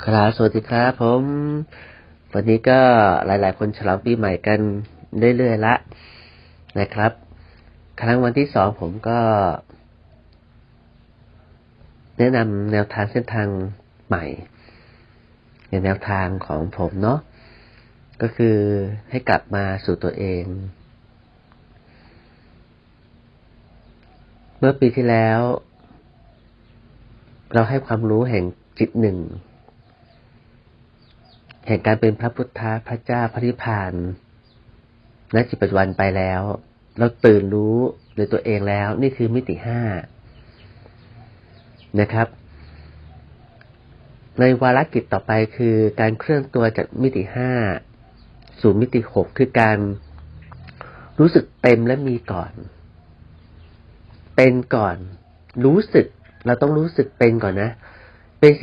ครับสวัสดีครับ ผม วันนี้ก็หลาย ๆ คนฉลองปีใหม่กันเรื่อยๆละนะครับ ครั้งวันที่สองผมก็ แนะนำแนวทางเส้นทางใหม่ ในแนวทางของผมเนาะก็คือให้กลับมาสู่ตัวเอง เมื่อปีที่แล้ว เราให้ความรู้แห่งจิตหนึ่ง แห่งการเป็นพระพุทธพระเจ้าพระนิพพานณจิตปัจจุบันไปแล้ว เราตื่นรู้ในตัวเองแล้ว นี่คือมิติห้านะครับ ในวาระกิจต่อไปคือการเคลื่อนตัวจากมิติห้าสู่มิติหกคือการรู้สึกเต็มและมีก่อน เป็นก่อน รู้สึก เราต้องรู้สึกเป็นก่อนนะ เป็นสิ่ง